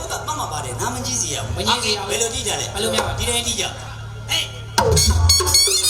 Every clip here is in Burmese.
ဘကမှတ်မှာပါတယ်နာမကြီးစီရအောင်မကြီးစီရအောင်ဘယ်လိုကြည့်ကြလဲဘယ်လိုများပါဒီတိုင်းကြည့်ကြဟေး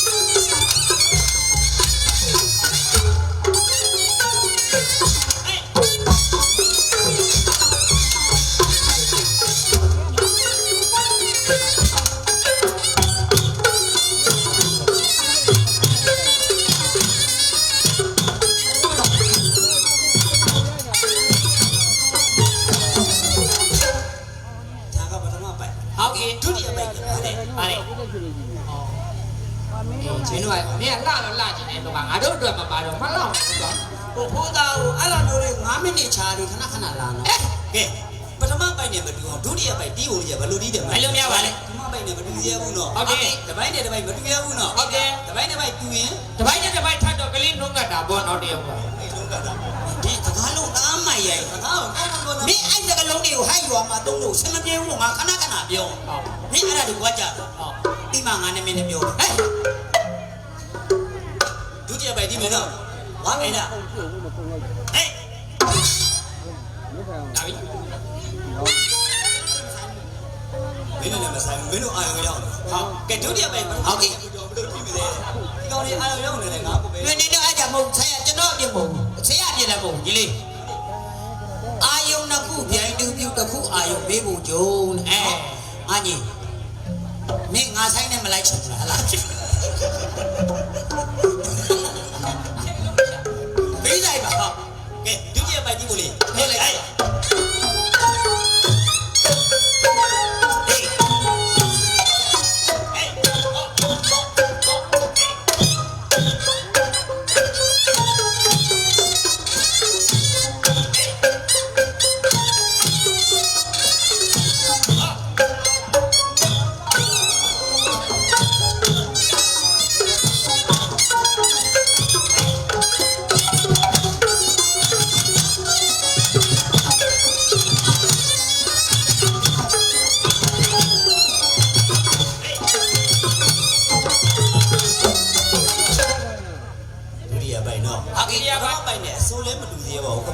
အော်ချင်းတို့ကမင်းကလှတော့လှကျင်တယ်တော့ငါတို့အတွက်မပါတော့မလောက်ဘူးကွာဟိုဖိုးသားကိုအဲ့လိုမျိုးလေး9မိနစ်ချာလို့ခဏခဏလာနော်ကဲပထမပိုက်နဲ့မတူအောင်ဒုတိယပိုက်တီးဖို့ကြီးဘယ်လိုတီးတယ်ဘယ်လိုများပါလဲပထမပိုက်နဲ့မတူရဘူးနော်ဟုတ်ကဲ့တပိုင်းနဲ့တပိုင်းမတူရဘူးနော်ဟုတ်ကဲ့တပိုင်းတစ်ပိုင်းတူရင်တပိုင်းနဲ့တပိုင်းထပ်တော့ကလေးနှုံးကတာပေါ့နော်တယောက်ကအဲ့လုံးကတာဒီစကားလုံးအားမိုက်ရဲ့စကားကိုကောင်းကောင်းမင်းအဲ့စကားလုံးတွေကိုဟိုက်ရွာမှာတုံးလို့ဆင်မပြေဘူးလို့ငါခဏခဏပြောဟုတ်မင်းအဲ့ဒါကိုကြကြဟုတ်ဒီမှာငါနဲ့မင်းနဲ့ပြောဟဲ့ ဒုတိယပိုက်ဒီမင်းတော့ဝါအဲ့ဒါဟဲ့ဒါပြီမင်းတို့လည်းမဆိုင်ဘူးမင်းတို့အာရုံရောက်ဟုတ်ကဲဒုတိယပိုက်ဟုတ်ကဲ့ဘယ်လိုဖြစ်မလဲဒီကောင်လေးအာရုံရောက်နေတယ်ငါကိုပဲမင်းနေတော့အကြမဟုတ်ဆရာကျွန်တော်အ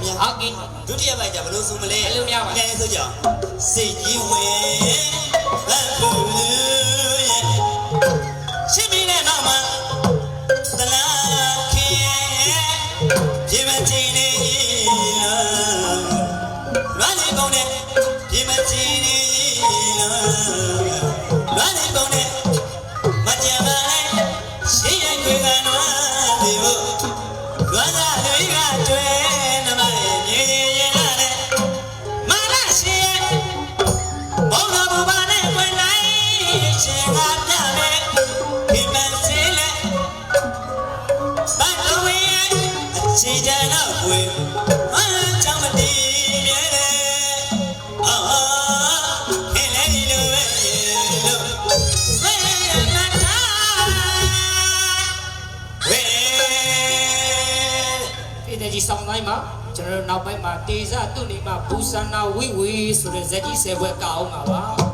ဟုတ်ကဲ့ဒုတိယပိုက်ကြဘယ်လိုဆိုမလဲဘယ်လိုများပါကဲဆိုကြအောင်စိတ်ကြီးဝဲဘတ်လူရဲ့ ဆောင်းတိုင်းမှာကျွန်တော်တို့နောက်ပိုင်းမှာတေဇသူနေမှာဘူဆန္နာဝိဝီဆိုတဲ့ဇက်ကြီးဆယ်ဘွဲကအောင်ပါပါဟုတ်လို့ပါ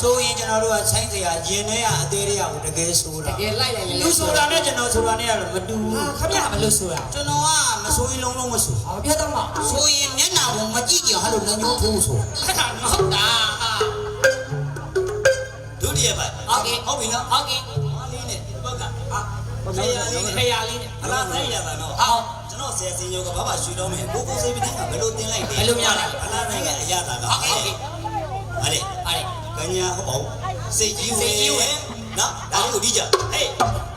ဆိုရင်ကျွန်တော်တို့ကဆိုင်စရာရင်ထဲကအသေးတွေကကိုတကယ်ဆိုတတာကယ်လိုက်လိုက်လူဆိုတာနဲ့ကျွန်တော်ဆိုတာနဲ့ကတော့မတူဘူးခမရမလို့ဆိုတာကျွန်တော်ကမဆိုရင်လုံးလုံးမဆိုဟောပြတ်တော့မှာဆိုရင်မျက်နှာကိုမကြည့်ကြဟာလို့လည်းညှိုးဖို့ဆိုခဏတော့တာဒုတိယပတ်ဟုတ်ကဲ့ဟုတ်ပြီနော်ဟုတ်ကဲ့မာလေးနဲ့ဒီဘက်ကဟာခရလေးနဲ့ခရလေးနဲ့အလားဆိုင်ရတာတော့ဟောကျွန်တော်ဆယ်စင်ယောကဘာမှရွှေတော့မယ်ကိုကိုစိတ်ပတင်းကဘယ်လိုတင်လိုက်လဲဘယ်လိုများလဲအလားဆိုင်ကအရသာကဟုတ်ကဲ့ဟာလေဟာလေကညာဟုတ်ပါဘူးစိတ်ကြီးဝဲစိတ်ကြီးဝဲနော်ဒါလေးကိုဒီ ကြဟေးဒါကဒုတိယပိုက်ဟုတ်ပြီတတိယပို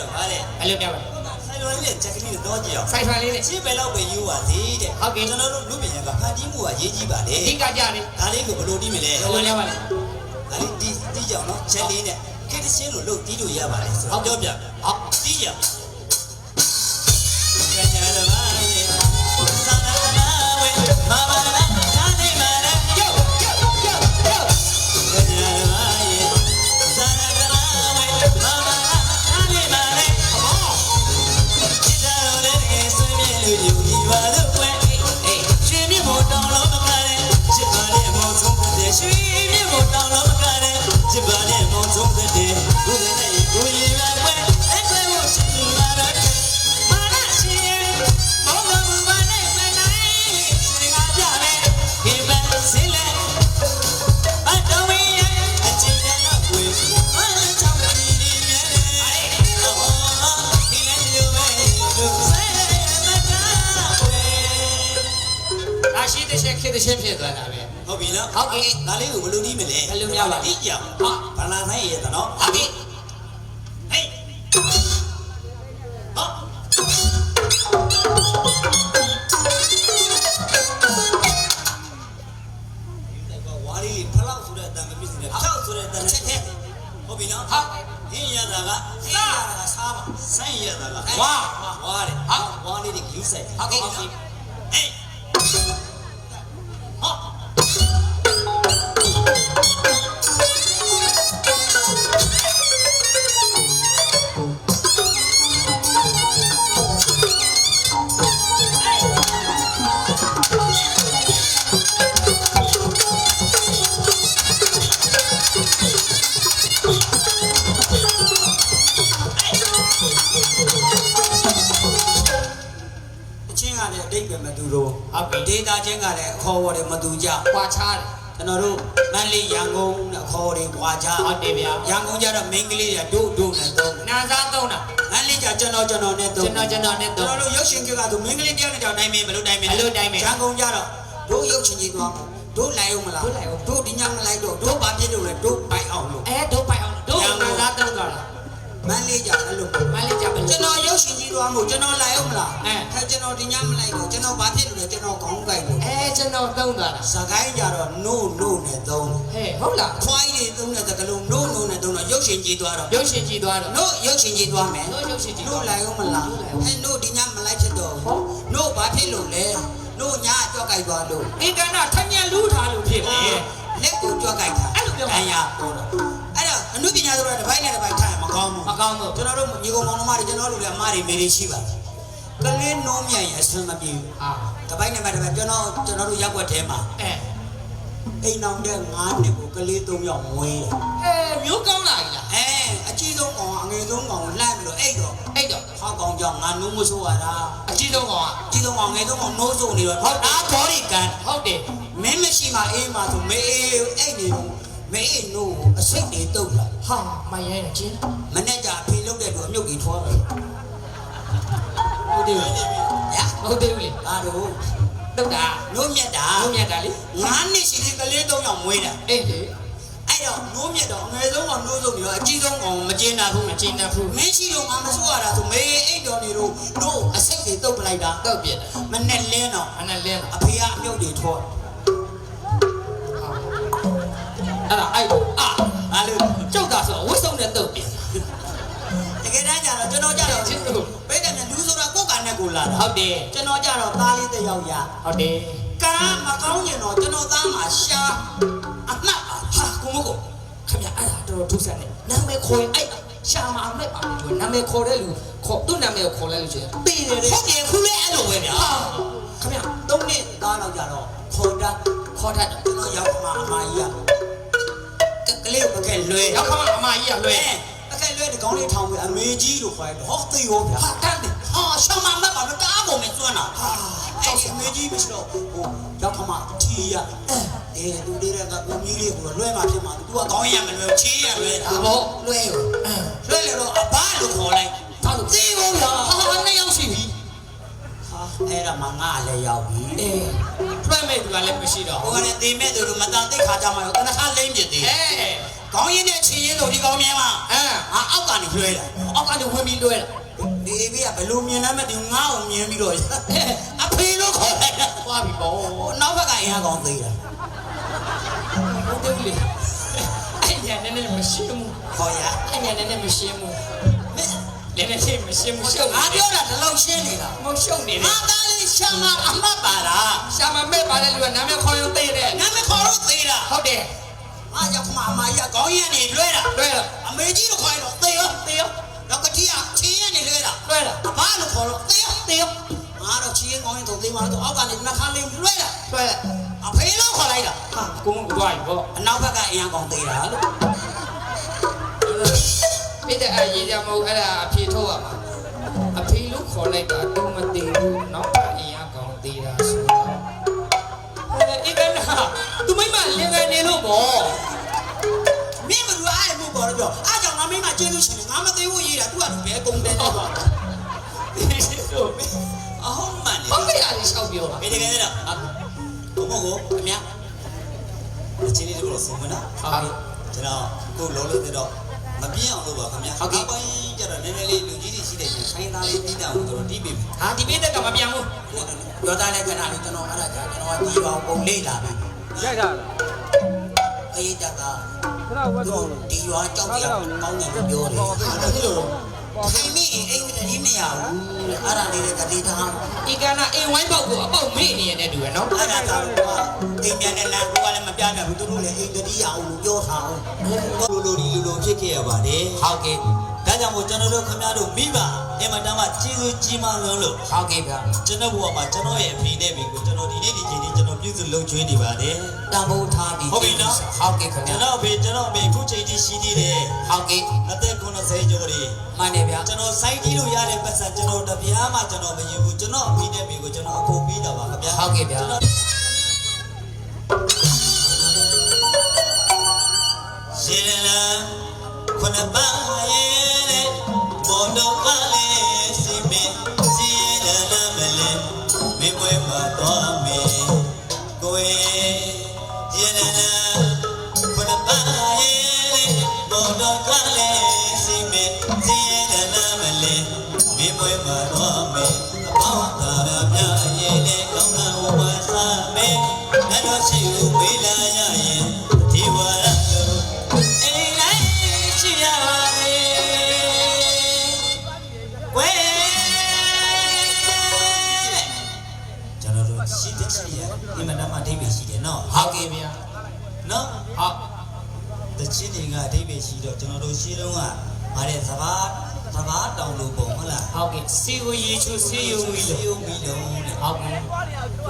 တော့ဗါလေဘယ်လိုပြပါလဲဆိုင်လိုလေးနဲ့ကြချက်ကလေးနဲ့တော့ကြည့်အောင်ဆိုင်ထွန်လေးနဲ့ရှင်းပဲတော့ပဲယူပါသေးတဲ့ဟုတ်ကဲ့ကျွန်တော်တို့လူပညာကဖန်တီးမှုကရေးကြည့်ပါလေအဓိကကြတယ်ဒါလေးကိုဘယ်လိုတီးမလဲဘယ်လိုလဲပါလဲဒါလေးတီးတီးကြအောင်နော်ချက်လေးနဲ့ခက်တရှင်းလို့လုပ်တီးလို့ရပါတယ်ဆိုတော့ပြောပြဟုတ်တီးကြအောင် များပါဒီ ချင်းကလည်းအခေါ်အဝေါ်တွေမတူကြကွာချားတယ်ကျွန်တော်တို့မန္တလေးရန်ကုန်နဲ့အခေါ်အဝေါ်တွေကြွာကြဟုတ်တယ်ဗျာရန်ကုန်ကျတော့မင်းကလေးတွေဒုဒုနဲ့သုံးနာစားသုံးတာမန္တလေးကျကျွန်တော်ကျွန်တော်နဲ့သုံးကျွန်တော်ကျွန်တော်နဲ့ကျွန်သုံးတော်တို့ရုပ်ရှင်ကကသူမင်းကလေးတယောက်နဲ့ကြောင်နိုင်မင်းဘယ်လိုနိုင်မင်းဘယ်လိုနိုင်မလဲရန်ကုန်ကျတော့တို့ရုပ်ရှင်ကြီးသွားတို့လိုက်အောင်မလားတို့လိုက်အောင်တို့ဒီညမလိုက်တော့တို့ဘာဖြစ်လို့လဲတို့ပိုက်အောင်လို့အဲဒုပိုက်အောင်ဒုနာစားသုံးသွားတာမန္တလေးကျအဲ့လိုမလေးကြပါ ကျွန်လို့တော်ရုပ်ရှင်ကြီးသွားမို့ကျွန်တော်လိုက်အောင်မလားအဲခဲကျွန်တော်ဒီညမလိုက်တော့ကျွန်တော်ဘာဖြစ်လို့လဲကျွန်တော်ခေါင်းကိုက်လို့အဲကျွန်တော်သုံးသွားတာစကိုင်းကြတော့ no no နဲ့သုံးဟဲ့ဟုတ်လားခွိုင်းတွေသုံးတဲ့ကလုံး no no နဲ့သုံးတော့ရုပ်ရှင်ကြီးသွားတော့ရုပ်ရှင်ကြည့်သွားတော့ no ရုပ်ရှင်ကြီးသွားမယ်တို့ရုပ်ရှင်ကြည့် no သွားလိုက်အောင်မလားအဲ no ဒီညမလိုက်ဖြစ်တော့ဟော no ဘာဖြစ်လို့လဲ no ညအကြောက်ကိုက်သွားလို့ဒီကနေ့ထညံလူးထားလို့ဖြစ်တယ် လက်ကိုကြောက်ကိုက်တာအဲ့လိုပြောပါအရာပေါ်တော့အဲ့တော့အမှုပညာဆိုတော့တစ်ပိုင်းနဲ့တစ်ပိုင်းထားရင်မ ကောင်းဘူးမကောင်းဘူးကျွန်တော်တို့ညီကောင်မောင်နှမတွေကျွန်တော်တို့လည်းအမတွေမေတွေရှိပါတယ်ကလေးနှုံးမြန်ရအဆင်မပြေဘူးအာတစ်ပိုင်းနဲ့တစ်ပိုင်းကျွန်တော်ကျွန်တော်တို့ရက်ွက်ထဲမှာအဲအိမ်အောင်တဲ့၅နှစ်ကိုကလေး၃ယောက်မွေးတယ်အဲမျိုးကောင်းလာပြီလားအဲအကြီးဆုံးကောင်အငယ်ဆုံးကောင်လှမ်းပြီးတော့အိတ်တော့အဲ့တော့ဟောက်ကောင်ကြောင့်ငါနိုးမဆိုးရတာအကြီးဆုံးကောင်အကြီးဆုံးကောင်ငယ်ဆုံးကောင်နိုးဆိုးနေတော့ဟုတ်ဒါဘောရီကန်ကဟုတ်တယ်မင်းမရှိမှအေးမှဆိုမေးအေးအိတ်နေတော့ မေးအေးနိုးအစိတ်တွေတုတ်လာဟာမရဲတယ်ချင်းမနေ့ကအဖေလုံးတဲ့သူအမြုပ်ကြီးထွားတယ်ဟုတ်တယ်ညာဟုတ်တယ်လေဒါတော့တုတ်တာနိုးမြတ်တာဘုံမြတ်တာလေငါးနှစ်ရှိသေးကလေး၃ယောက်မွေးတာအေးလေအဲ့တော့နိုးမြတ်တော့အငယ်ဆုံးကောင်နိုးဆုံးပြီးတော့အကြီးဆုံးကောင်မကျင်းတာဘူးမကျင်းတတ်ဘူးမင်းရှိတော့ငါမဆိုးရတာဆိုမေးအိတ်တော်နေတော့တို့အစိတ်တွေတုတ်ပလိုက်တာတော့ပြစ်တယ်မနဲ့လင်းတော့အနလင်းအဖေကအမြုပ်တွေထွား အဲ့ဒါအဲ့အာဘာလို့ကျုပ်တာဆိုဝတ်ဆုံးတဲ့တုတ်ပြစ်တကယ်တမ်းကျတော့ကျွန်တော်ကြတော့ချစ်သူဘယ်ကနဲ့လူဆိုတာကိုယ်ကနဲ့ကိုလာတာဟုတ်တယ်ကျွန်တော်ကြတော့သားလေးတစ်ယောက်ရဟုတ်တယ်ကံမကောင်းရင်တော့ကျွန်တော်သားမှာရှာအမှတ်ပါဟာကိုမကိုခင်ဗျအဲ့ဒါတော်တော်ထူးဆန်းတယ်နာမည်ခေါ်ရင်အဲ့ရှာမအမဲ့ပါလို့နာမည်ခေါ်တဲ့လူခေါ်သူ့နာမည်ကိုခေါ်လိုက်လို့ရှိရင်ပေးတယ်တဲ့ဟုတ်တယ်ခုလည်းအဲ့လိုပဲဗျာခင်ဗျသုံးနှစ်သားတော့ကြတော့ခေါ်တတ်ခေါ်တတ်တယ်ကျွန်တော်ရောက်မှအမကြီးက ကလေးကိုကဲလွဲရောက်ခမအမကြီးကလွဲအဲကဲလွဲဒီကောင်းလေးထောင်ပြီးအမေကြီးလို့ခေါ်တယ်ဟောသိရောဗျာဟာတတ်တယ်ဟာရှောင်းမမတ်ပါတော့တားကုန်မယ်စွမ်းတာဟာအဲ့ဒီအမေကြီးမရှိတော့ဟိုရောက်ခမထီရအဲလူလေးကကိုကြီးလေးကိုလွဲမှဖြစ်မှာ तू ကကောင်းရမလွဲချေးရလွဲတာဒါပေါ့လွဲရောလွဲလေတော့အဘလို့ခေါ်လိုက်ဒါလို့သိရောဗျာဟာဟာနှစ်ယောက်ရှိပြီဟာ အဲ့ဒါမှငါလည်းရောက်ပြီအေးပြတ်မဲ့သူကလည်းမရှိတော့ဟိုကလည်းသေမဲ့သူတို့မတန်သိခါကြမှာရောတနခါလိမ့်ပြသေးအဲကောင်းရင်နဲ့ချီရင်တို့ဒီကောင်းမြင်မှာအဲငါအောက်ကနေလွဲတာအောက်ကနေဝင်ပြီးလွဲတာဝဒီအေးဘေးကဘယ်လိုမြင်လဲမသိဘူးငါ့ကိုမြင်ပြီးတော့အဖေလို့ခေါ်လိုက်တာသွားပြီပေါ့ဟိုနောက်ဘက်ကအင်အားကောင်းသေးတာဟုတ်တယ်လေအဲ့ညာနဲ့နဲ့မရှင်းဘူးခေါ်ရအဲ့ညာနဲ့နဲ့မရှင်းဘူး လည်းနဲ့ချင်းမရှင်းဘူးရှုပ်ငါပြောတာဒီလောက်ရှင်းနေတာမရှုပ်နေတယ်ငါသားလေးရှာမအမှတ်ပါလားရှာမမဲ့ပါတဲ့လူကနာမည်ခေါ်ရုံသေးတယ်နာမည်ခေါ်တော့သေးတာဟုတ်တယ်အားကြောင့်မအမကြီးကခေါင်းရည်နေလွဲတာလွဲတော့အမေကြီးတို့ခေါ်ရတော့သေရောသေရောနောက်ကတိကချင်းရည်နေလွဲတာလွဲတော့အမလို့ခေါ်တော့သေရောသေရောငါတော့ချင်းရင်ကောင်းရင်တော့သေမှာတော့အောက်ကနေနှခမ်းလေးလွဲတာလွဲတော့အဖေလို့ခေါ်လိုက်တာဟာကိုမကိုသွားပြီပေါ့အနောက်ဘက်ကအင်အားကောင်းသေးတာလို့ မိတဲ့အရေးကြမဟုတ်အဲ့ဒါအဖြေထုတ်ရမှာအဖေလို့ခေါ်လိုက်တာတော့မသိဘူးနောက်ကအင်အားကောင်းသေးတာဆိုတော့အဲ့ဒါနာသူမိမလင်ငယ်နေလို့ပေါ့မင်းမလူအားရမှုပေါ်တော့ပြောအားကြောင့်ငါမင်းမကျေးဇူးရှင်တယ်ငါမသေးဘူးရေးတာသူကဘယ်ကုန်တယ်တော့တို့အဟုတ်မှန်ဟုတ်လေကဲ့အားလျှောက်ပြောတာဘယ်တကယ်လဲတော့ဘုံဘကိုအမြအချင်းလေးတို့ဆုံးမနော်ဟုတ်ပြီကျွန်တော်ကိုလုံးလို့တော့ မပြင်းအောင်လုပ်ပါခင်ဗျာပိုင်းကျတော့နည်းနည်းလေးလူကြီးတွေရှိတဲ့ချင်းခိုင်းသားလေးပြီးတာကိုတော့တီးပေးမယ်ဟာဒီပိတ်ကမပြန်ဘူးပြောသားလည်းခဏလေးကျွန်တော်အဲ့ဒါကြာကျွန်တော်ကဒီအောင်ပုံလေးလာပြီရိုက်တာလားအေးတကခဏဝတ်သူတော့ဒီရွာကြောက်ကြကောင်းတယ်လို့ပြောတယ်အဲ့ဒါလို့ခိုင်းမိအိမ်အိမ်မနေမရဘူးအဲ့ဒါလေးကတည်းကဒီကနာအိမ်ဝိုင်းပေါက်ကိုအပေါက်မေ့နေရတဲ့တူရနော်အဲ့ဒါကြောင့်အိမ်ပြန်တဲ့လမ်းကိုကလည်းမပြပြဘူးသူတို့လည်းအိမ်တည်းရအောင်လို့ပြောထားအောင်လူ လူဒီလူလူဖြစ်ခဲ့ရပါတယ်ဟုတ်ကဲ့ဒါကြောင့်မို့ကျွန်တော်တို့ခင်ဗျားတို့မိဘအင်မတန်မှကျေးဇူးကြီးမားလုံးလို့ဟုတ်ကဲ့ဗျာကျွန်တော်ဘဝမှာကျွန်တော်ရဲ့အဖေနဲ့မိကိုကျွန်တော်ဒီနေ့ဒီချိန်นี้ကျွန်တော်ပြုစုလုပ်ကျွေးနေပါတယ်တန်ဖိုးထားပြီးဟုတ်ပြီနော်ဟုတ်ကဲ့ခင်ကျွန်ဗျာတော်အဖေကျွန်တော်အမေအခုချိန်ကြီးရှိသေးတယ်ဟုတ်ကဲ့အသက်90ကျော်တွေမှန်တယ်ဗျာကျွန်တော်စိုက်တီးလို့ရတဲ့ပတ်စံကျွန်တော်တပြားမှကျွန်တော်မယူဘူးကျွန်တော်အဖေနဲ့မိကိုကျွန်တော်အခုပြီးတာပါခင်ဗျာဟုတ်ကဲ့ဗျာ ကျွန်တော်ရှင်လန်းခုနပါရဲ့တဲ့ဘောတော့ကလေးစီမင်းစီလန်းမလဲမင်းမွေးမှာတော့ တော့ကျွန်တော်တို့ရှင်းတော့ကဗါတဲ့သဘာသဘာတောင်လို့ပုံဟုတ်လားဟုတ်ကဲ့စီကိုရေချိုစီယုံပြီလို့ယုံပြီးတော့တဲ့ဟုတ်ကဲ့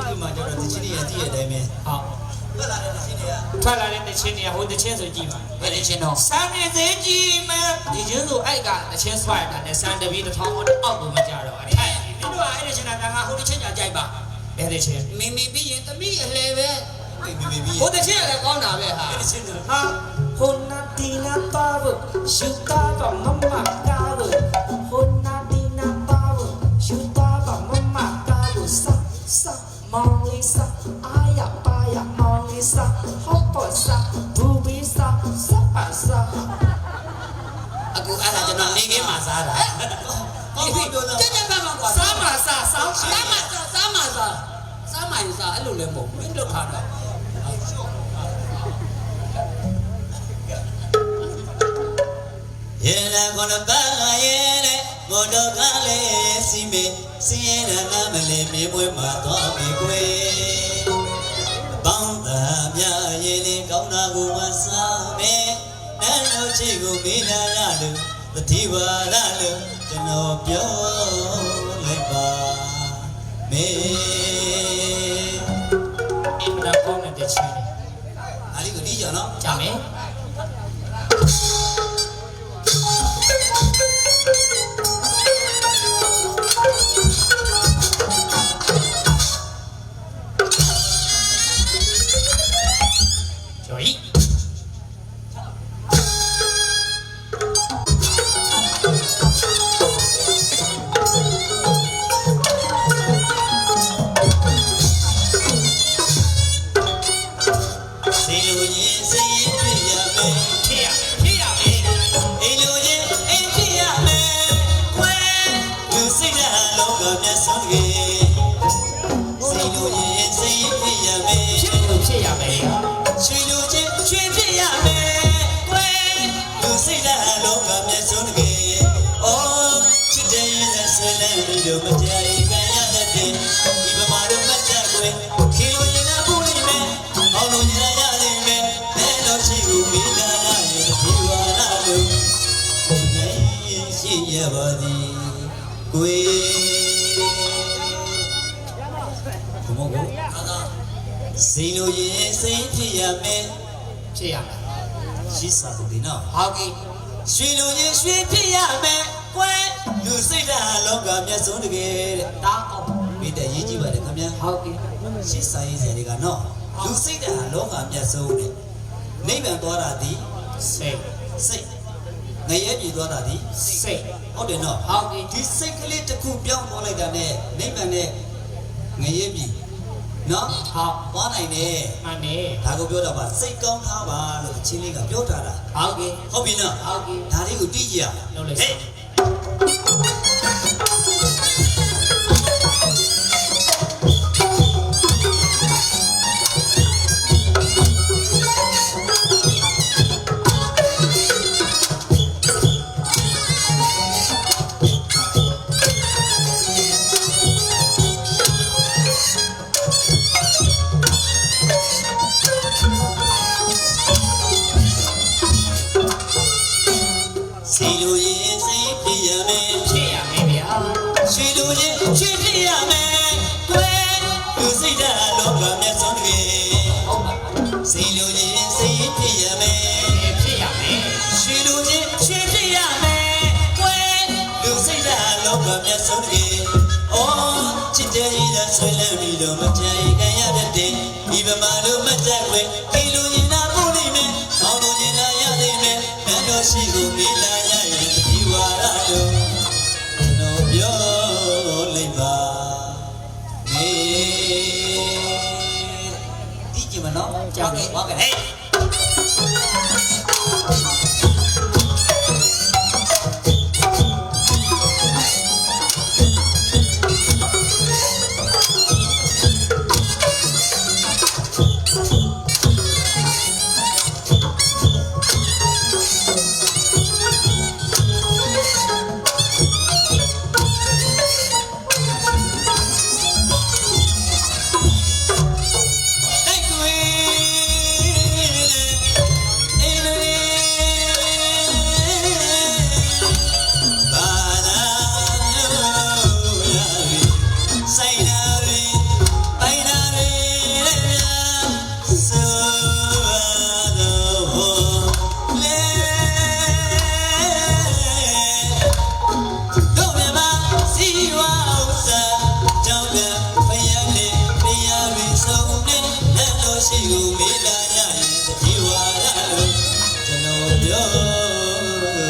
ဒီမှာကျတော့တချီတွေကတည့်ရတဲ့အတိုင်းပဲဟုတ်ဟုတ်လားတချီတွေကထွက်လာတဲ့တချင်းတွေကဟိုတချင်းဆိုကြည့်ပါဘယ်လိုချင်းတော့စမ်းနေသေးကြီးမဲ့ဒီချင်းဆိုအဲ့ကတချင်းဆွဲတာနဲ့စမ်းတပီးတစ်ထောင်အောက်ကိုမကြတော့အဲ့အဲ့ဒီတို့ကအဲ့ဒီချင်းကတန်ခါဟိုတချင်းကြကြိုက်ပါအဲ့ဒီချင်းမိမိပြီးရင်သမီးအလဲပဲအေးဘီဘီဘီဟိုတချင်းကလည်းကောင်းတာပဲဟာတချီတွေဟာ ဟိုနာတီနာပါဘရှူတာပါမမကာဘဟိုနာတီနာပါဘရှူတာပါမမကာဘစစမောင်လေးစအာရပါရမောင်လေးစဟောပေါ်စဘူဘီစစပါစအခုအဲ့ဒါကျွန်တော်နေခင်းမှာစားတာဟုတ်ပြီပြောတာကြက်ကြက်ပါမှာကွာစားမစားစားရှိစားမှာစားစားမှာစားစားမှာစားအဲ့လိုလည်းမဟုတ်ဘူးမင်းတို့ထားတာ ရေလာကောနပါရဲ့တဲ့မော်တော်ကားလေးစီမေစီရင်ရနာမလေးမြေပွဲမှာတော့မေကွယ်ပေါင်းသာမြရင်လေးကောင်းတာကိုဝစားမေနန်းတို့ချီကိုမိလာရလို့တတိပါရလို့ကျွန်တော်ပြောလိုက်ပါမေအင်တာကောင်းတဲ့ချင်းအားလေးကိုဒီကြောင်နော်ကြမယ် နိုင်ရှိရပါသည်ကွယ်ဘုမောကိုစိတ်လိုရင်စိတ်ဖြစ်ရမယ်ဖြစ်ရမယ်ရှိစာသူဒီနော်ဟုတ်ကဲ့ရွှေလိုရင်ရွှေဖြစ်ရမယ်ကွယ်လူစိတ်ဓာတ်လောကမျက်စုံတကယ်တဲ့တာအောင်မိတဲ့ရေးကြည့်ပါတယ်ခင်ဗျာဟုတ်ကဲ့ရှိစာရေးစရာတွေကနော်လူစိတ်ဓာတ်လောကမျက်စုံတဲ့နိဗ္ဗာန်သွားတာဒီစိတ်စိတ် ငရဲပြည်သွားတာဒီစိတ်ဟုတ်တယ်နော်ဟုတ်ကဲ့ဒီစိတ်ကလေးတစ်ခုပြောင်းသွားလိုက်တာနဲ့နိဗ္ဗာန်နဲ့ငရဲပြည်နော်ဟုတ်သွားနိုင်တယ်မှန်တယ်ဒါကိုပြောတာပါစိတ်ကောင်းထားပါလို့အချင်းလေးကပြောထားတာဟုတ်ကဲ့ဟုတ်ပြီနော်ဟုတ်ကဲ့ဒါလေးကိုတိကျရလုပ်လိုက် ဆွေးလန်းပြီးတော့မကြိုက်ခံရတဲ့ဒီဗမာတို့မကြက်ွယ်ဒီလိုရင်နာပို့နေမယ်အောင်းလို့ရင်လာရသေးမယ်ဘယ်လိုရှိကိုမိလာရရင်ဒီဝါရတို့နော်ပြောလိုက်ပါမေဒီကြည့်မနော်ကြောက်တယ်ဟုတ်ကဲ့ဟေးတိုက်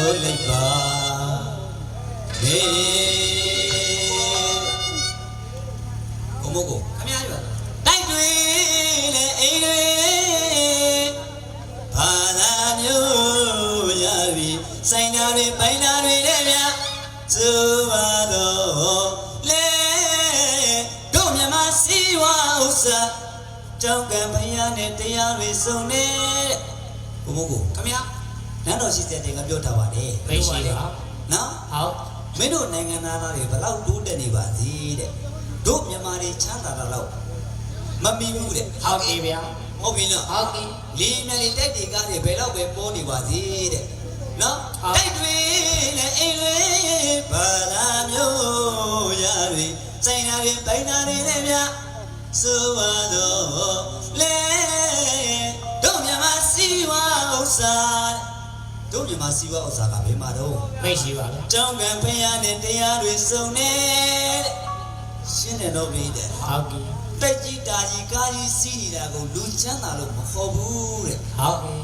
လိုက်ပါမေကိုမကိုခမရရတိုက်တွေနဲ့အိမ်တွေဘာသာမျိုးရပြီဆိုင်နာတွေပိုင်နာတွေနဲ့ဗျာသူပါတော့လေတို့မြမစီဝါဥစ္စာကြောင့်ကံဖယားနဲ့တရားတွေစုံနေတဲ့ဘုမိုးကိုခမရ နန်းတော်ရှိတဲ့တင်ကပြောထားပါတယ်မိတ်ရှိပါနော်ဟုတ်မင်းတို့နိုင်ငံသားတွေဘယ်လောက်တိုးတက်နေပါသေးတဲ့တို့မြန်မာတွေချမ်းသာတာတော့မမီဘူးတဲ့ဟုတ်ကဲ့ဗျာဟုတ်ပြီနော်ဟုတ်ကဲ့လေးနဲ့လေးတိုက်တွေကားတွေဘယ်တော့ပဲပေါ်နေပါသေးတဲ့နော်ဟုတ်တိုက်တွေနဲ့အိမ်လေးဘာသာမျိုးရတွေစိတ်နာတွေပိုင်နာတွေနဲ့မြဆိုပါတော့လေတို့မြန်မာစီဝါဥစ္စာ တို့မြန်မာစီဝါဥစ္စာကဘယ်မှာတော့မိတ်ရှိပါဗျာကြောင်းကံဖျားနဲ့တရားတွေစုံနေတဲ့ရှင်းတယ်တော့ပြီးတယ်ဟုတ်ကဲ့တက်ကြီးတာကြီးကားကြီးစီးနေတာကိုလူချမ်းသာလို့မခေါ်ဘူးတဲ့ဟုတ်ကဲ့